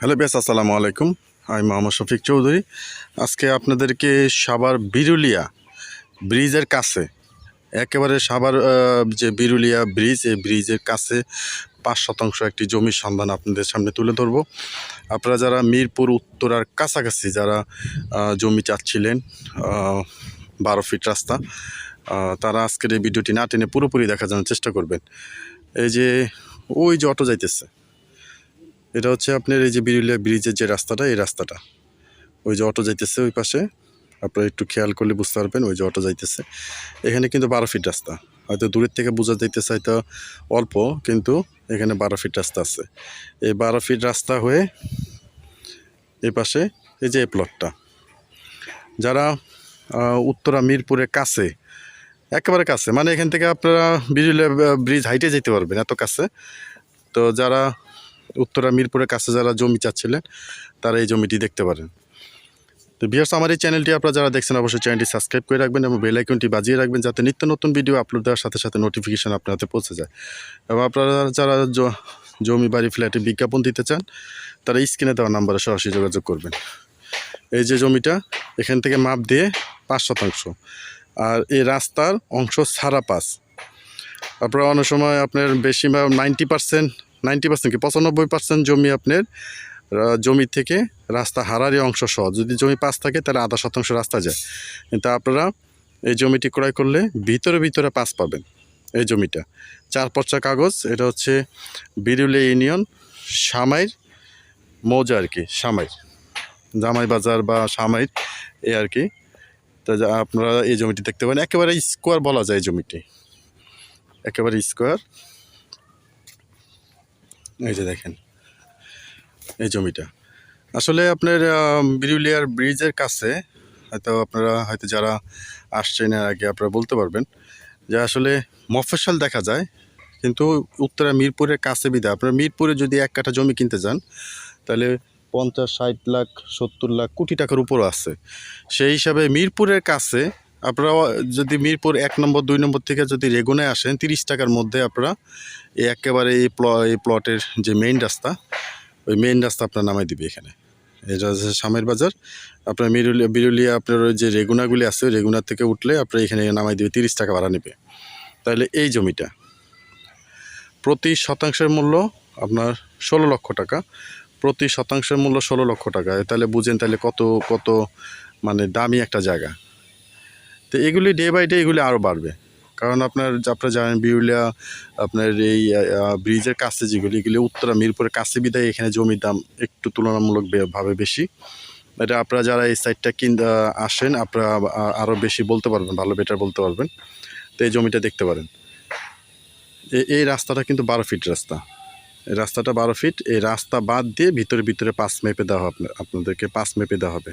Hello base আসসালামু আলাইকুম। আমি মোহাম্মদ শফিক চৌধুরী। আজকে আপনাদেরকে সাভার বিরুলিয়া ব্রিজের কাছে, একেবারে সাবার যে বিরুলিয়া ব্রিজ, এই ব্রিজের কাছে পাঁচ শতাংশ একটি জমির সন্ধান আপনাদের সামনে তুলে ধরবো। আপনারা যারা মিরপুর উত্তরার কাছাকাছি যারা জমি চাচ্ছিলেন বারো ফিট রাস্তা তারা আজকের এই ভিডিওটি না টেনে পুরোপুরি দেখা জানার চেষ্টা করবেন। এই যে, ওই যে অটো যাইতেছে এটা হচ্ছে আপনার এই যে বিরুলিয়া ব্রিজের যে রাস্তাটা, এই রাস্তাটা। ওই যে অটো যাইতেছে ওই পাশে। আপনারা একটু খেয়াল করলে বুঝতে পারবেন, ওই যে অটো যাইতেছে। এখানে কিন্তু বারো ফিট রাস্তা। হয়তো দূরের থেকে বোঝা যাইতেছে হয়তো অল্প, কিন্তু এখানে বারো ফিট রাস্তা আছে। এই বারো ফিট রাস্তা হয়ে এই পাশে এই যে এই প্লটটা যারা উত্তরা, মিরপুরের কাছে, একেবারে কাছে মানে এখান থেকে আপনারা বিরুলিয়া ব্রিজ হাইটে যেতে পারবেন, এত কাছে। তো যারা উত্তরা মিরপুরের কাছে যারা জমি চাচ্ছিলেন, তারা এই জমিটি দেখতে পারেন। তো বিহার্স আমার এই চ্যানেলটি আপনারা যারা দেখছেন, অবশ্যই চ্যানেলটি সাবস্ক্রাইব করে রাখবেন এবং বেল আইকনটি বাজিয়ে রাখবেন যাতে নিত্য নতুন ভিডিও আপলোড দেওয়ার সাথে সাথে নোটিফিকেশান আপনার হাতে পৌঁছে যায়। এবং আপনারা যারা জমি, বাড়ি ফ্ল্যাটে বিজ্ঞাপন দিতে চান, তারা স্ক্রিনে দেওয়া নাম্বারে সরাসরি যোগাযোগ করবেন। এই যে জমিটা, এখান থেকে মাপ দিয়ে পাঁচ শতাংশ। আর এই রাস্তার অংশ সারা পাস আপনারা অনেক সময় আপনার বেশি বা নাইনটি পার্সেন্ট নাইনটি পার্সেন্ট কি? পঁচানব্বই পার্সেন্ট জমি আপনার জমি থেকে রাস্তা হারারই অংশ সহ। যদি জমি পাস থাকে, তাহলে আধা শতাংশ রাস্তা যায়। কিন্তু আপনারা এই জমিটি ক্রয় করলে ভিতরে ভিতরে পাস পাবেন এই জমিটা। চার পর্চা কাগজ, এটা হচ্ছে বিরুলিয়া ইউনিয়ন, সামাইর, মৌজা আর কি, সামাইর। জামাই বাজার বা সামাইর, এ আর কি। তা আপনারা এই জমিটি দেখতে পারেন। একেবারে স্কোয়ার বলা যায় জমিটি। একেবারে স্কোয়ার। এই যে দেখেন, এই জমিটা। আসলে আপনার বিরুলিয়ার ব্রিজের কাছে, হয়তো আপনারা, হয়তো যারা আসছেন এর আগে, আপনারা বলতে পারবেন যে আসলে মফস্বল দেখা যায়, কিন্তু উত্তরা মিরপুরের কাছে বিদা আপনারা মিরপুরে যদি এক কাঠা জমি কিনতে যান, তাহলে পঞ্চাশ, ষাট লাখ, সত্তর লাখ কোটি টাকার উপরও আছে। সেই হিসাবে মিরপুরের কাছে আপনারা যদি মিরপুর এক নম্বর, দুই নম্বর থেকে যদি রেগুনে আসেন, তিরিশ টাকার মধ্যে আপনারা এই একেবারে এই প্ল, এই প্লটের যে মেইন রাস্তা, ওই মেইন রাস্তা আপনার নামাই দিবে এখানে। এটা হচ্ছে সামের বাজার। আপনার মিরুলিয়া বিরুলিয়া আপনার ওই যে রেগুনাগুলি আছে ওই রেগুনার থেকে উঠলে আপনার এখানে নামাই দিবে, তিরিশ টাকা ভাড়া নেবে। তাহলে এই জমিটা প্রতি শতাংশের মূল্য আপনার ষোলো লক্ষ টাকা। প্রতি শতাংশের মূল্য ষোলো লক্ষ টাকা। তাহলে বুঝেন তাহলে কত কত মানে দামি একটা জায়গা। তো এগুলি ডে বাই ডে এগুলি আরও বাড়বে। কারণ আপনার, আপনারা জানেন বিউলিয়া, আপনার এই ব্রিজের কাছে যেগুলি, এগুলি উত্তরা মিরপুরের কাছে বিদায়, এখানে জমির দাম একটু তুলনামূলক বে- ভাবে বেশি। এটা আপনারা যারা এই সাইডটা কিন আসেন, আপনারা আরও বেশি বলতে পারবেন, ভালো বেটার বলতে পারবেন। তো এই জমিটা দেখতে পারেন। এই রাস্তাটা কিন্তু বারো ফিট রাস্তা। এই রাস্তাটা বারো ফিট এই রাস্তা বাদ দিয়ে ভিতরে ভিতরে পাঁচ মেপে দেওয়া হবে, আপনাদেরকে পাঁচ মেপে দেওয়া হবে।